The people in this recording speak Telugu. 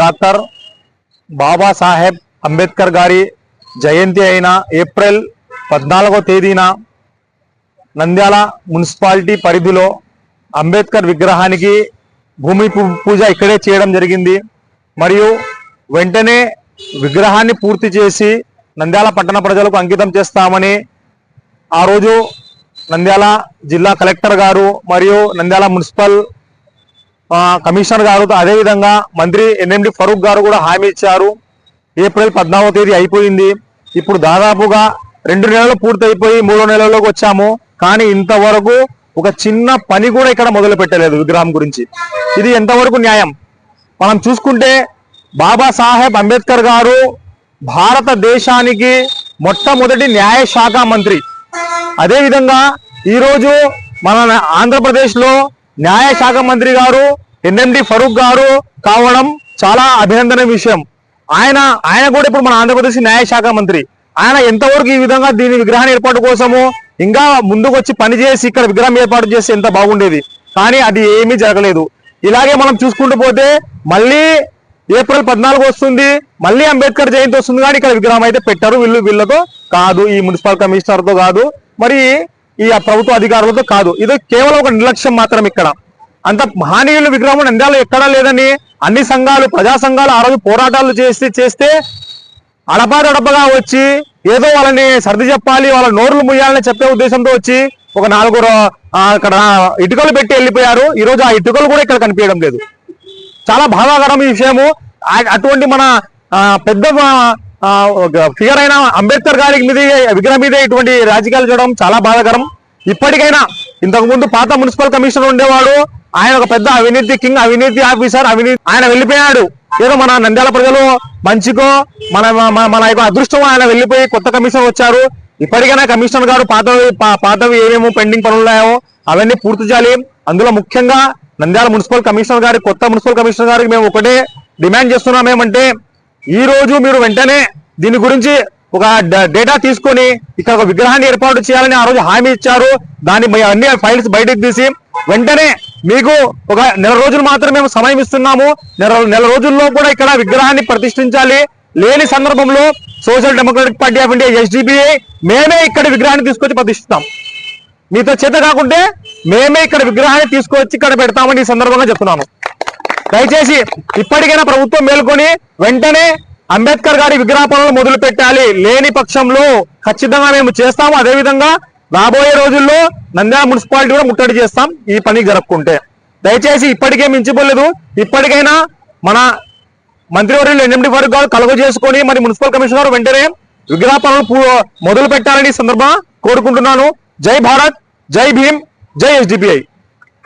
డాక్టర్ బాబాసాహెబ్ అంబేద్కర్ గారి జయంతి అయిన ఏప్రిల్ పద్నాలుగో తేదీన నంద్యాల మున్సిపాలిటీ పరిధిలో అంబేద్కర్ విగ్రహానికి భూమి పూజ ఇక్కడే చేయడం జరిగింది. మరియు వెంటనే విగ్రహాన్ని పూర్తి చేసి నంద్యాల పట్టణ ప్రజలకు అంకితం చేస్తామని ఆ రోజు నంద్యాల జిల్లా కలెక్టర్ గారు మరియు నంద్యాల మున్సిపల్ కమిషనర్ గారు అదేవిధంగా మంత్రి ఎన్ఎండి ఫరూక్ గారు కూడా హామీ ఇచ్చారు. ఏప్రిల్ పద్నాలుగో తేదీ అయిపోయింది. ఇప్పుడు దాదాపుగా రెండు నెలలు పూర్తయిపోయి మూడో నెలల్లోకి వచ్చాము. కానీ ఇంతవరకు ఒక చిన్న పని కూడా ఇక్కడ మొదలు పెట్టలేదు విగ్రహం గురించి. ఇది ఎంతవరకు న్యాయం? మనం చూసుకుంటే బాబా సాహెబ్ అంబేద్కర్ గారు భారతదేశానికి మొట్టమొదటి న్యాయ శాఖ మంత్రి. అదేవిధంగా ఈరోజు మన ఆంధ్రప్రదేశ్లో న్యాయశాఖ మంత్రి గారు ఎన్ఎండి ఫరూక్ గారు కావడం చాలా అభినందన విషయం. ఆయన ఆయన కూడా ఇప్పుడు మన ఆంధ్రప్రదేశ్ న్యాయ శాఖ మంత్రి. ఆయన ఎంతవరకు ఈ విధంగా దీని విగ్రహం ఏర్పాటు కోసము ఇంకా ముందుకు వచ్చి పని చేసి ఇక్కడ విగ్రహం ఏర్పాటు చేస్తే ఎంత బాగుండేది. కానీ అది ఏమీ జరగలేదు. ఇలాగే మనం చూసుకుంటూ పోతే మళ్ళీ ఏప్రిల్ పద్నాలుగు వస్తుంది మళ్ళీ అంబేద్కర్ జయంతి వస్తుంది కానీ ఇక్కడ విగ్రహం అయితే పెట్టారు వీళ్ళు వీళ్ళతో కాదు ఈ మున్సిపల్ కమిషనర్తో కాదు. మరి ఈ ప్రభుత్వ అధికారులతో కాదు. ఇది కేవలం ఒక నిర్లక్ష్యం మాత్రం ఇక్కడ. అంత మహనీయుల విగ్రహం నంద్యాల ఎక్కడా లేదని అన్ని సంఘాలు ప్రజా సంఘాలు ఆ రోజు పోరాటాలు చేసి చేస్తే అడపాదడపగా వచ్చి ఏదో వాళ్ళని సర్ది చెప్పాలి వాళ్ళ నోర్లు ముయ్యాలని చెప్పే ఉద్దేశంతో వచ్చి ఒక నాలుగురు ఇక్కడ అక్కడ ఇటుకలు పెట్టి వెళ్ళిపోయారు. ఈ రోజు ఆ ఇటుకలు కూడా ఇక్కడ కనిపించడం లేదు. చాలా బాధాకరం ఈ విషయము. అటువంటి మన పెద్ద పెద్ద ఫిగర్ అయిన అంబేద్కర్ గారికి మీద విగ్రహం మీద ఇటువంటి రాజకీయాలు చేయడం చాలా బాధాకరం. ఇప్పటికైనా ఇంతకుముందు పాత మున్సిపల్ కమిషనర్ ఉండేవాడు. ఆయన ఒక పెద్ద అవినీతి కింగ్ అవినీతి ఆఫీసర్ అవినీతి ఆయన వెళ్ళిపోయాడు. ఏదో మన నంద్యాల ప్రజలు మంచికో మన మన- మన యొక్క అదృష్టం ఆయన వెళ్ళిపోయి కొత్త కమిషనర్ వచ్చారు. ఇప్పటికైనా కమిషనర్ గారు పాతవి పాతవి ఏమేమో పెండింగ్ పనులు ఉన్నాయో అవన్నీ పూర్తి చేయాలి. అందులో ముఖ్యంగా నంద్యాల మున్సిపల్ కమిషనర్ గారి కొత్త మున్సిపల్ కమిషనర్ గారికి మేము ఒకటే డిమాండ్ చేస్తున్నాం. ఏమంటే ఈ రోజు మీరు వెంటనే దీని గురించి ఒక డేటా తీసుకొని ఇక్కడ ఒక విగ్రహాన్ని ఏర్పాటు చేయాలని ఆ రోజు హామీ ఇచ్చారు. దాని అన్ని ఫైల్స్ బయటకు తీసి వెంటనే మీకు ఒక నెల రోజులు మాత్రమే మేము సమయం ఇస్తున్నాము. నెల నెల రోజుల్లో కూడా ఇక్కడ విగ్రహాన్ని ప్రతిష్ఠించాలి. లేని సందర్భంలో Social Democratic Party of India SDPI మేమే ఇక్కడ విగ్రహాన్ని తీసుకొచ్చి ప్రతిష్ఠిస్తాం. మీతో చేత కాకుంటే మేమే ఇక్కడ విగ్రహాన్ని తీసుకొచ్చి ఇక్కడ పెడతామని ఈ సందర్భంగా చెప్తున్నాను. దయచేసి ఇప్పటికైనా ప్రభుత్వం మేల్కొని వెంటనే అంబేద్కర్ గారి విగ్రహ పనులు మొదలు పెట్టాలి లేని పక్షంలో ఖచ్చితంగా మేము చేస్తాము. అదేవిధంగా రాబోయే రోజుల్లో నంద్యాల మున్సిపాలిటీ కూడా ముట్టడి చేస్తాం. ఈ పని జరుపుకుంటే దయచేసి ఇప్పటికే మించిపోలేదు. ఇప్పటికైనా మన మంత్రివర్యులు ఎన్ఎండి వరకు గారు కలుగు చేసుకొని మరి మున్సిపల్ కమిషనర్ వెంటనే విగ్రహ పనులు మొదలు పెట్టాలని సందర్భంగా కోరుకుంటున్నాను. జై భారత్ జై భీమ్ జై ఎస్డిపిఐ.